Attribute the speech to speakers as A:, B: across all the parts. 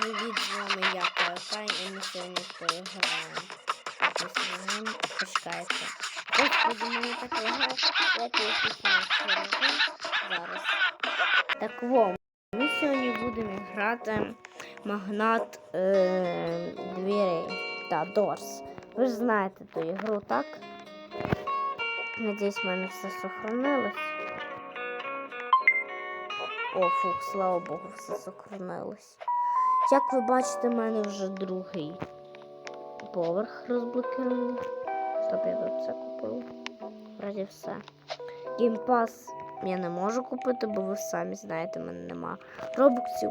A: Привіт, з вами я Кай, і ми сьогодні поіграємо. Сьогодні почекайте. Господи, мене так лагає, я пісню зараз. Так во, ми сьогодні будемо грати магнат е, дверей та Дорс. Ви ж знаєте ту ігру, так? Надіюсь, в мене все сохранилось. О, фух, слава Богу, все сохранилось. Як ви бачите, в мене вже другий поверх розблокований. Стоп, я тут все купив. Вроді все. Геймпас я не можу купити, бо ви самі знаєте, в мене нема робоксів.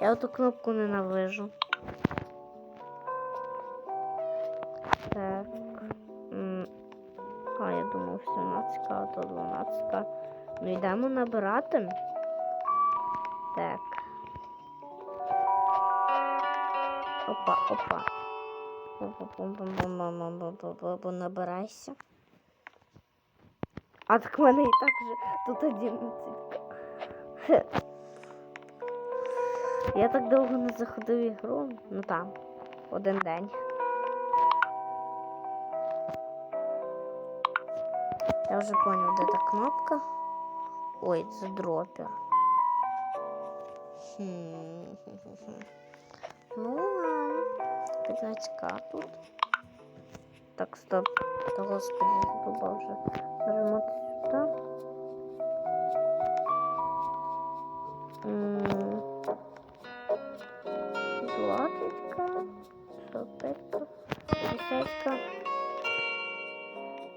A: Я оту кнопку ненавижу. Так. А, я думав 17, а то 12. Ну йдемо набирати. Так. Опа, опа. Набирайся. А так в мене і так же тут 11. Хе. Я так довго не заходив в ігру. Ну там, один день. Я вже понял, де та кнопка. Ой, це дропер. Хм. Ну, ладно. 15к тут. Так, стоп. Та господи, задумав вже. Нажимати сюди. М, 20к. 45к. 50к.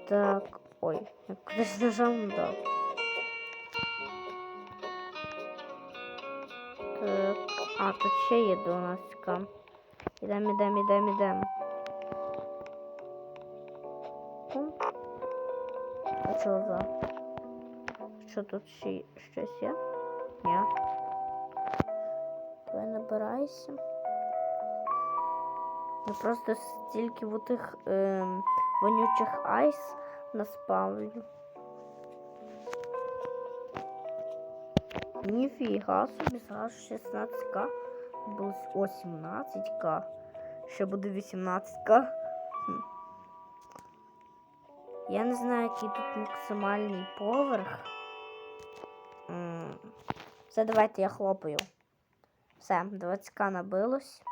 A: Так, ой, я кудись нажав, ну да. А, тут ще є 12к. Ідем, ідем, ідем, ідем. Пум. А що за? Що тут ще щось є? Ні. Давай набирайся. Я просто стільки в тих ем, вонючих айс наспавлю. Ніфіга собі, зараз 16к. Було о 17к. Ще буде 18к. Хм. Я не знаю, який тут максимальний поверх. Все, давайте я хлопаю. Все, 20к набилось.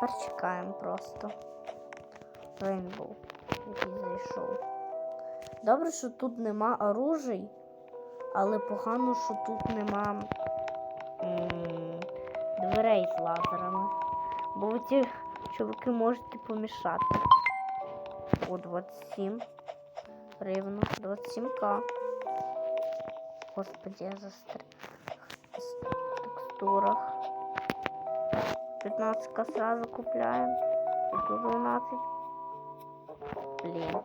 A: Тепер чекаємо просто. Рейнбоу, який зайшов. Добре, що тут нема оружий, але погано, що тут нема м, дверей з лазерами. Бо ви ті чуваки можете помішати. О, 27. Рівно. 27к. Господи, я застряг в текстурах. 15к сразу купляем. И тут 12. Блин.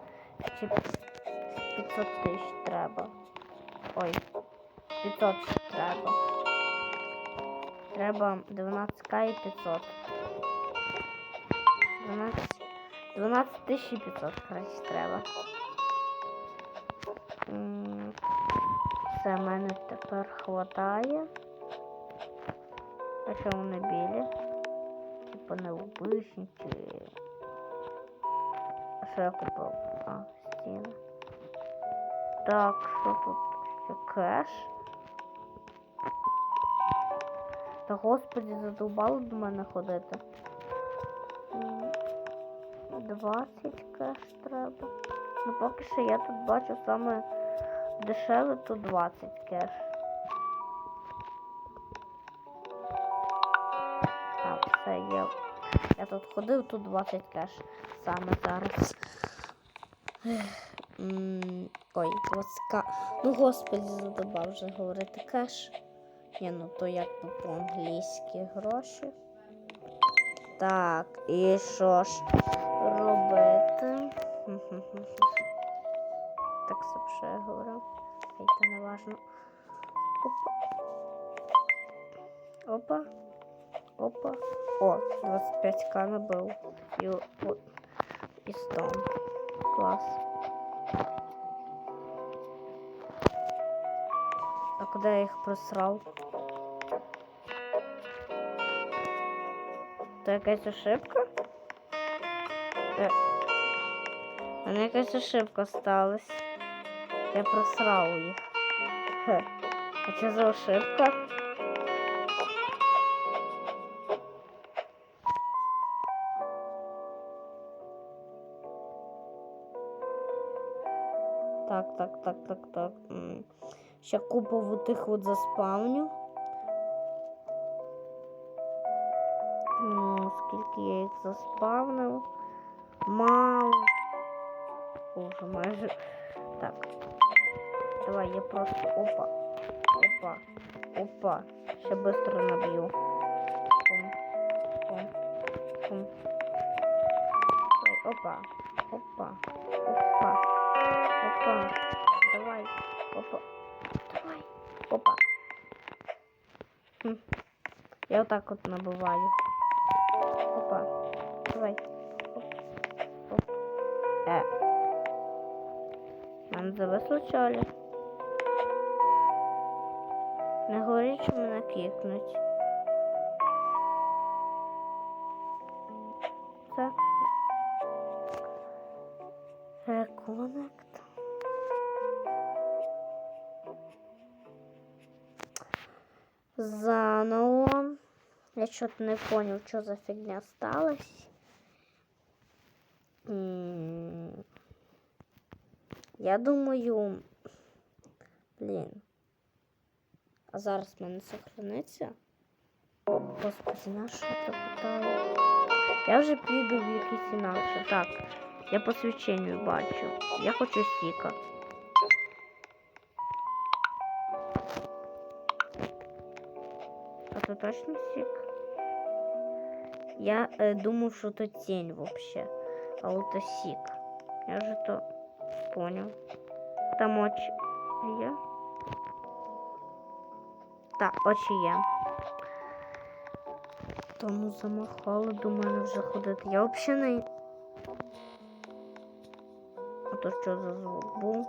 A: Ще 500 тисяч треба. Ой. 500 треба. Треба 12к і 500. 12 12 тисяч 500, коротше, треба. Це мене тепер хватає. А що вони білі? Типа не обичні чи. А що я купив? А, стіни. Так, що тут? Кеш. Та господи, задовбало до мене ходити. 20 кеш треба. Ну поки що я тут бачу саме дешеве, то 20 кеш. Так, все є. Я тут ходив, тут 20 кеш саме зараз. Ой, 20к. Ну, господи, задобав вже говорити кеш. Ні, ну то як би по-англійськи гроші. Так, і що ж робити? Так, що я говорив. Хай це не важно. Опа. Опа. Опа. О, 25к набив. І, і 100. Клас. Куди я їх просрав? То якась ошибка? Е, У мене якась ошибка сталась. Я просрав їх. Хе. А що за ошибка? Так, так, так, так, так. Ще купу вот тих от заспавню. Ну, скільки я їх заспавнив? Мало. Уже майже. Так. Давай, я просто. Опа. Опа. Опа. Ще быстро наб'ю. Пум. Пум. Пум. Опа. Опа. Опа. Опа. Давай. Опа. Опа. Хм. Я вот так вот набываю. Опа. Давай. Оп. Оп. Э. Нам зависло чолі. Не говоріть, що мене кикнуть. Це. Реконект. Заново. Я что-то не понял, что за фигня сталась. М, Я думаю, блін. А зараз в мене сохраниться. Господи, на що я питаю? Я вже піду в якийсь інакше. Так, я по свіченню бачу. Я хочу сіка. А то точно сік? Я е, думав, що то тінь вообще. А вот то сік. Я вже то понял. Там очі є? Так, очі є. Тому замахало до мене вже ходити. Я взагалі не. А то що за звук був?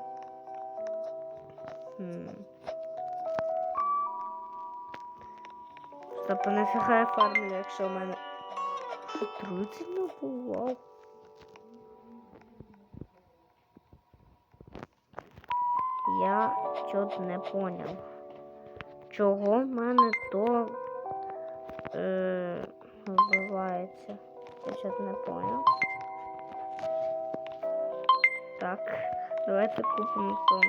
A: Хм. Стоп, а нафіга я фармлю, якщо в мене. 30 набував? Я чого не поняв. Чого в мене то е, вбивається? Я щось не поняв. Так, давайте купимо то,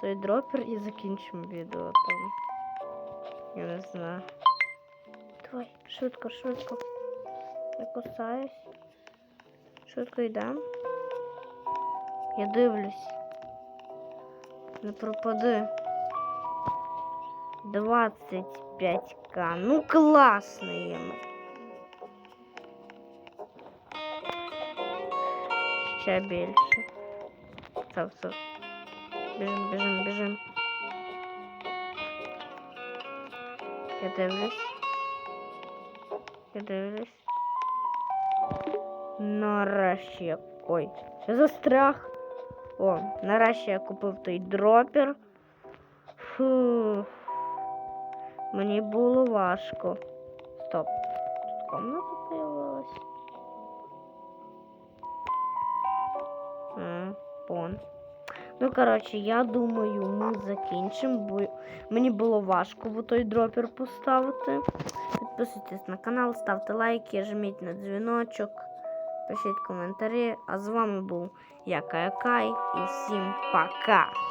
A: той дропер і закінчимо відео там. Я не знаю. Давай, швидко, швидко. Я кусаюсь. Швидко йдем. Я дивлюсь. Не пропади. 25к. Ну класний. є. Ще більше. Все, все. Біжим, біжим, біжим. Я дивлюсь. Дивлюсь. Нарешті я. Ой, я застряг. О, нарешті я купив той дропер. Фу. Мені було важко. Стоп. Тут комната появилась. А, пон. Ну, коротше, я думаю, ми закінчимо, бо мені було важко в той дропер поставити. Підписуйтесь на канал, ставте лайки, жміть на дзвіночок, пишіть коментарі. А з вами був я Кая і всім пока!